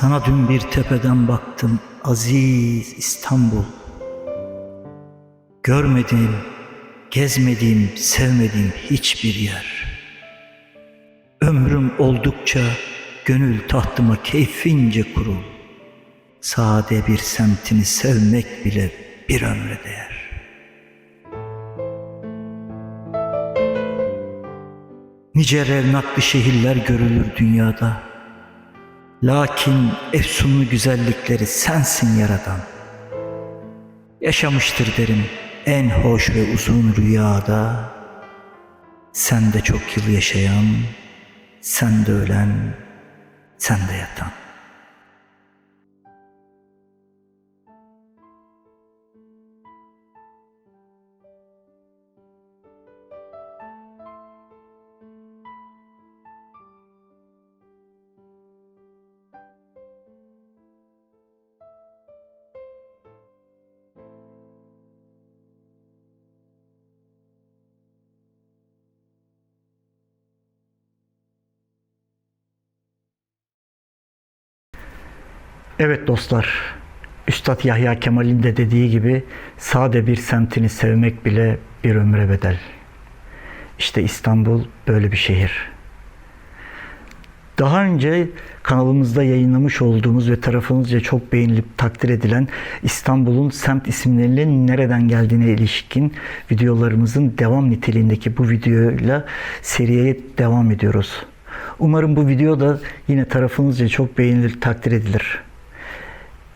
Sana dün bir tepeden baktım aziz İstanbul. Görmediğim, gezmediğim, sevmediğim hiçbir yer. Ömrüm oldukça gönül tahtıma keyfince kurul. Sade bir semtini sevmek bile bir ömre değer. Nice revnaklı şehirler görülür dünyada. Lakin efsunlu güzellikleri sensin yaradan. Yaşamıştır derim en hoş ve uzun rüyada. Sen de çok yıl yaşayan, sen de ölen, sen de yatan. Evet dostlar, Üstad Yahya Kemal'in de dediği gibi sade bir semtini sevmek bile bir ömre bedel. İşte İstanbul böyle bir şehir. Daha önce kanalımızda yayınlamış olduğumuz ve tarafımızca çok beğenilip takdir edilen İstanbul'un semt isimlerinin nereden geldiğine ilişkin videolarımızın devam niteliğindeki bu videoyla seriye devam ediyoruz. Umarım bu video da yine tarafınızca çok beğenilir, takdir edilir.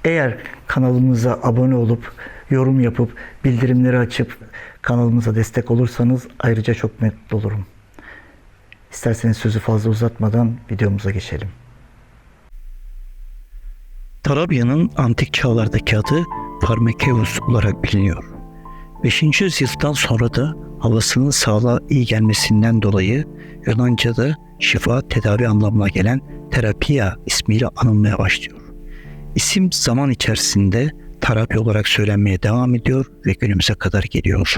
Eğer kanalımıza abone olup yorum yapıp bildirimleri açıp kanalımıza destek olursanız ayrıca çok mutlu olurum. İsterseniz sözü fazla uzatmadan videomuza geçelim. Tarabya'nın antik çağlardaki adı Parmekeus olarak biliniyor. 5. yüzyıldan sonra da havasının sağlığa iyi gelmesinden dolayı Yunanca'da şifa tedavi anlamına gelen terapia ismiyle anılmaya başlıyor. İsim zaman içerisinde Tarabya olarak söylenmeye devam ediyor ve günümüze kadar geliyor.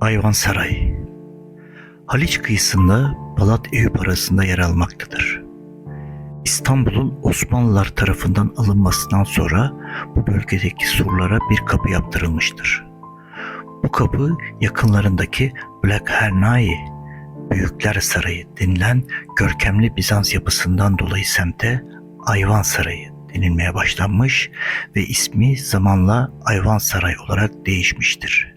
Ayvansaray Haliç kıyısında Balat Eyüp arasında yer almaktadır. İstanbul'un Osmanlılar tarafından alınmasından sonra bu bölgedeki surlara bir kapı yaptırılmıştır. Bu kapı yakınlarındaki Black Hernai, Büyükler Sarayı denilen görkemli Bizans yapısından dolayı semte Ayvan Sarayı denilmeye başlanmış ve ismi zamanla Ayvan Saray olarak değişmiştir.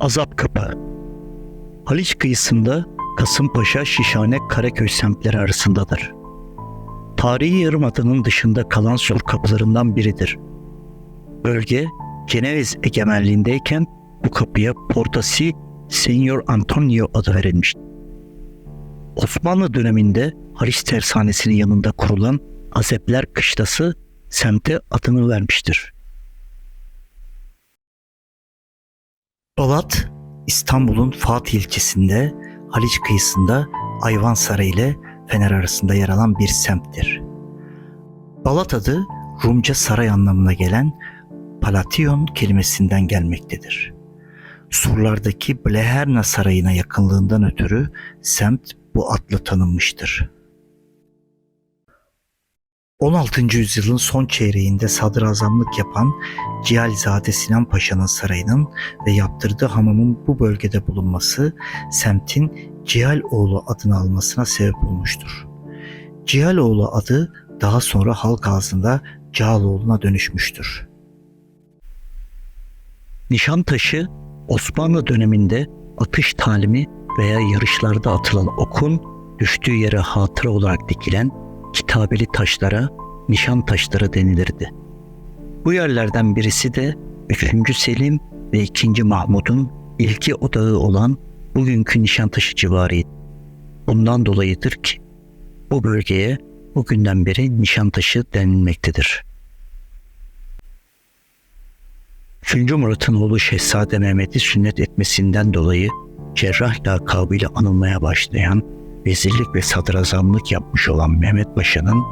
Azap Kapı Haliç kıyısında Kasımpaşa, Şişhane, Karaköy semtleri arasındadır. Tarihi Yarımada'nın dışında kalan sur kapılarından biridir. Bölge Cenevez egemenliğindeyken bu kapıya Portasi Senior Antonio adı verilmiş. Osmanlı döneminde Haliç Tersanesi'nin yanında kurulan Azepler Kışlası semte adını vermiştir. Balat, İstanbul'un Fatih ilçesinde Haliç kıyısında Ayvansarayı ile Fener arasında yer alan bir semttir. Balat adı Rumca saray anlamına gelen Palation kelimesinden gelmektedir. Surlardaki Bleherna Sarayı'na yakınlığından ötürü semt bu adla tanınmıştır. 16. yüzyılın son çeyreğinde sadrazamlık yapan Cihalzade Sinan Paşa'nın sarayının ve yaptırdığı hamamın bu bölgede bulunması semtin Cihaloğlu adını almasına sebep olmuştur. Cihaloğlu adı daha sonra halk ağzında Cağaloğlu'na dönüşmüştür. Nişantaşı Osmanlı döneminde atış talimi veya yarışlarda atılan okun düştüğü yere hatıra olarak dikilen kitabeli taşlara nişan taşları denilirdi. Bu yerlerden birisi de 3. Selim ve 2. Mahmud'un ilki odağı olan bugünkü Nişantaşı civarıydı. Bundan dolayıdır ki bu bölgeye bugünden beri Nişantaşı denilmektedir. 3. Murat'ın oğlu Şehzade Mehmet'i sünnet etmesinden dolayı cerrah lakabıyla anılmaya başlayan vezirlik ve sadrazamlık yapmış olan Mehmet Paşa'nın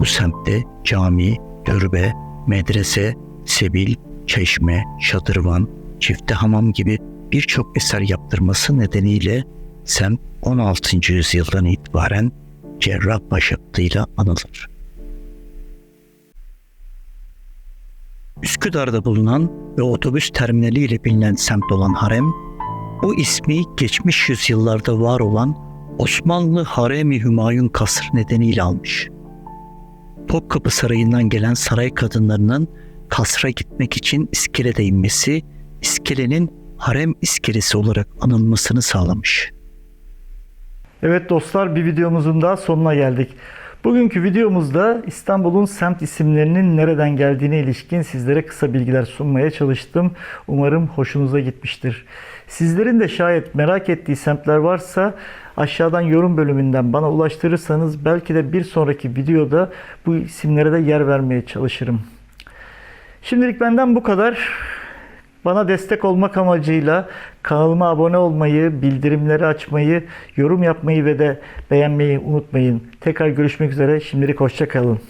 bu semtte cami, türbe, medrese, sebil, çeşme, şadırvan, çifte hamam gibi birçok eser yaptırması nedeniyle semt 16. yüzyıldan itibaren Cerrahpaşa adıyla anılır. Üsküdar'da bulunan ve otobüs terminali ile bilinen semt olan Harem, bu ismi geçmiş yüzyıllarda var olan Osmanlı Haremi Hümayun Kasrı nedeniyle almış. Topkapı Sarayı'ndan gelen saray kadınlarının kasra gitmek için iskelede inmesi, iskelenin harem iskelesi olarak anılmasını sağlamış. Evet dostlar bir videomuzun daha sonuna geldik. Bugünkü videomuzda İstanbul'un semt isimlerinin nereden geldiğine ilişkin sizlere kısa bilgiler sunmaya çalıştım. Umarım hoşunuza gitmiştir. Sizlerin de şayet merak ettiği semtler varsa aşağıdan yorum bölümünden bana ulaştırırsanız belki de bir sonraki videoda bu isimlere de yer vermeye çalışırım. Şimdilik benden bu kadar. Bana destek olmak amacıyla kanalıma abone olmayı, bildirimleri açmayı, yorum yapmayı ve de beğenmeyi unutmayın. Tekrar görüşmek üzere. Şimdilik hoşça kalın.